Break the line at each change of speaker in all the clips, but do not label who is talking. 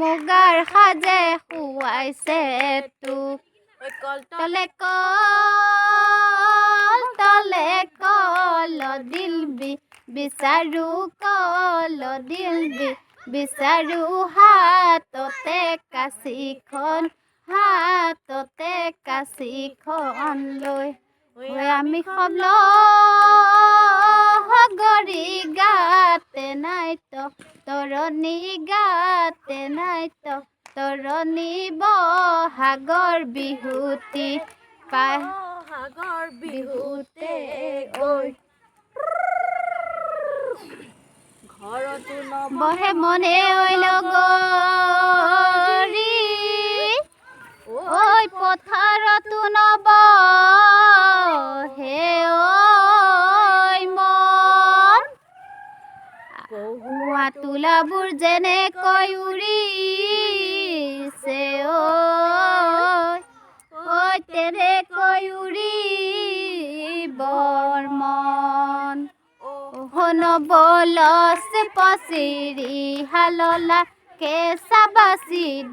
মুগাৰ সাজে খুৱাইছে তোক তলে কল তলে কল দিল বি বিচাৰো কল দিল বি বিচাৰো হাততে কাঁচিখন হাততে কাঁচিখন লৈ। আমি খবল গৰি গাতে নাই তো তৰণি গাতে নাই তো তৰণি বহাগৰ বিহুতি। পাই
বহাগৰ বিহুতে ঐ ঘৰতো নব
বহে মনে ঐ লগৰী ঐ পথাৰতো কহুৱা তোলাবোৰ যেনেকৈ উৰিছে ঐ ঐ তেনেকৈ উৰিবৰ মন? হন বলস পচিৰি হাললা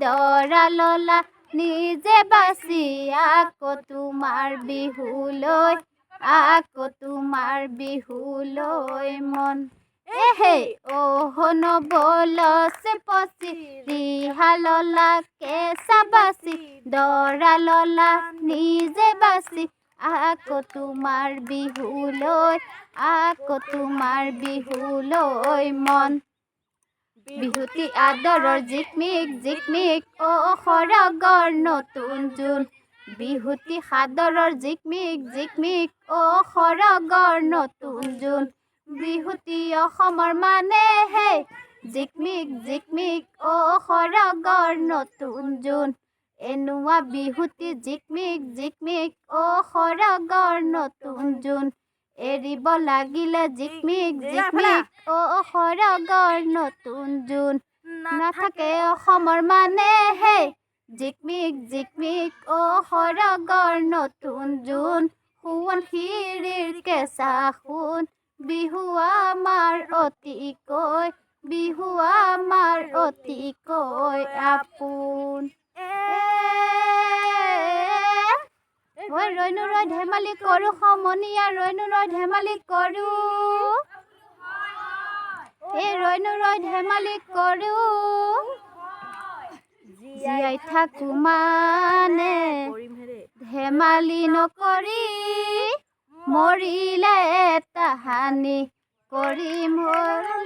দৰা ললা, নিজে বাচি আকৌ তোমাৰ বিহুলৈ আকৌ তোমাৰ বিহুলৈ মন। এহে অহন বলস পচিৰি হাললা কেঁচা বাচি দৰা ললা নিজে বাচি আকৌ তোমাৰ বিহুলৈ আকৌ তোমাৰ বিহুলৈ মন। বিহুতি আদৰৰ জিকমিক জিকমিক অ সৰগৰ নতুন জোন। বিহুতি সাদৰৰ জিকমিক জিকমিক অ সৰগৰ নতুন জোন। বিহুতি অসমৰ মানে হে। জিকমিক জিকমিক, অ সৰগৰ নতুন জোন। এনোৱা বিহুতি, জিকমিক জিকমিক, অ সৰগৰ নতুন জোন। এৰিব লাগিলে জিকমিক জিকমিক, অ সৰগৰ নতুন জোন। নাথাকে অসমৰ মানে হে। জিকমিক জিকমিক, অ সৰগৰ নতুন জোন। সোৱন শিৰিৰ কেঁচা সোণ। বিহু আমাৰ অতিকৈ বিহু আমাৰ অতিকৈ আপোন। মই ৰৈনো ৰৈ ধেমালি কৰোঁ, সমনীয়া ৰৈনো ৰৈ ধেমালি কৰোঁ। এই ৰৈনো ৰৈ ধেমালি কৰোঁ। জীয়াই থাকোঁ মানে ধেমালি নকৰি। মৰিলে তাহানি কৰিম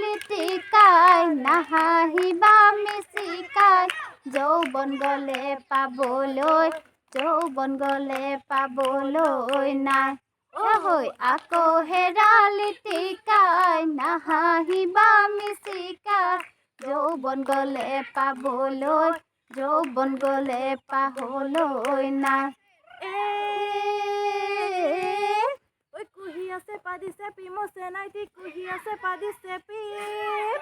লিটিকাই নাহাঁহিবা মিচিকাই যৌৱন গ'লে পাবলৈ যৌৱন গ'লে পাবলৈ নাই। হৈ আকৌ হেৰালি টিকাই নাহাঁহিবা মিচিকাই যৌৱন গ'লে পাবলৈ যৌৱন গ'লে পাবলৈ নাই।
আছে পাদিছে পিমো চেনাইটি কুহি আছে পাদিছে পিম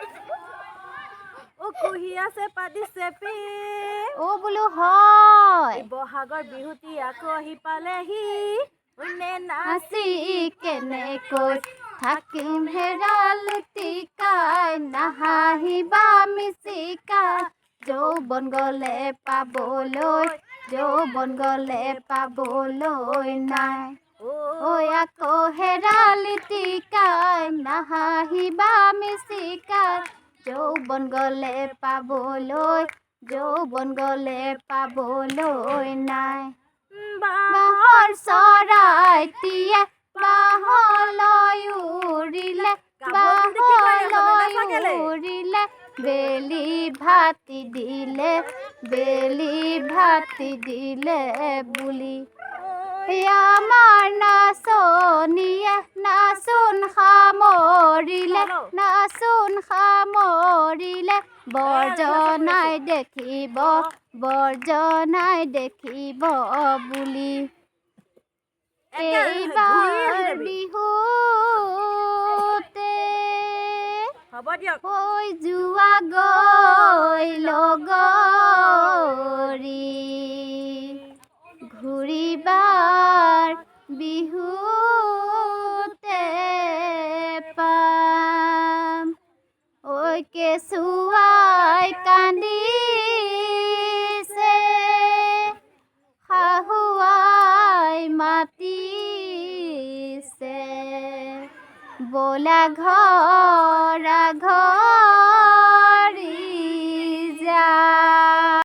ও কুহি আছে পাদিছে পিম
অ বোলো হয়।
বহাগৰ বিহুতি আকৌ আহি পালেহি। নে নাচ
কেনেকৈ থাকিম হেৰাল টিকাই নাহাঁহিবা মিচিকাই যৌৱন গ'লে পাবলৈ যৌৱন গ'লে পাবলৈ নাই। আকৌ হেৰালি টিকাই নাহাঁহিবা মিচিকাই যৌৱন গ'লে পাবলৈ যৌৱন গ'লে পাবলৈ নাই। বাঁহৰ চৰাইটিয়ে বাঁহলৈ উৰিলে বাঁহলৈ উৰিলে বেলি ভাতি দিলে, বেলি ভাতি দিলে বুলি। আমাৰ নাচনীয়ে নাচোন সামৰিলে নাচোন সামৰিলে বৰ্জনাই দেখিব বৰ্জনাই দেখিব বুলি। এইবাৰ বিহুতে হৈ যোৱা গৈ লগৰী বিহুতে পাম। ওই কেসুয়াই কান্দি হাহুয়াই মাতিছে। বলা ঘরা ঘর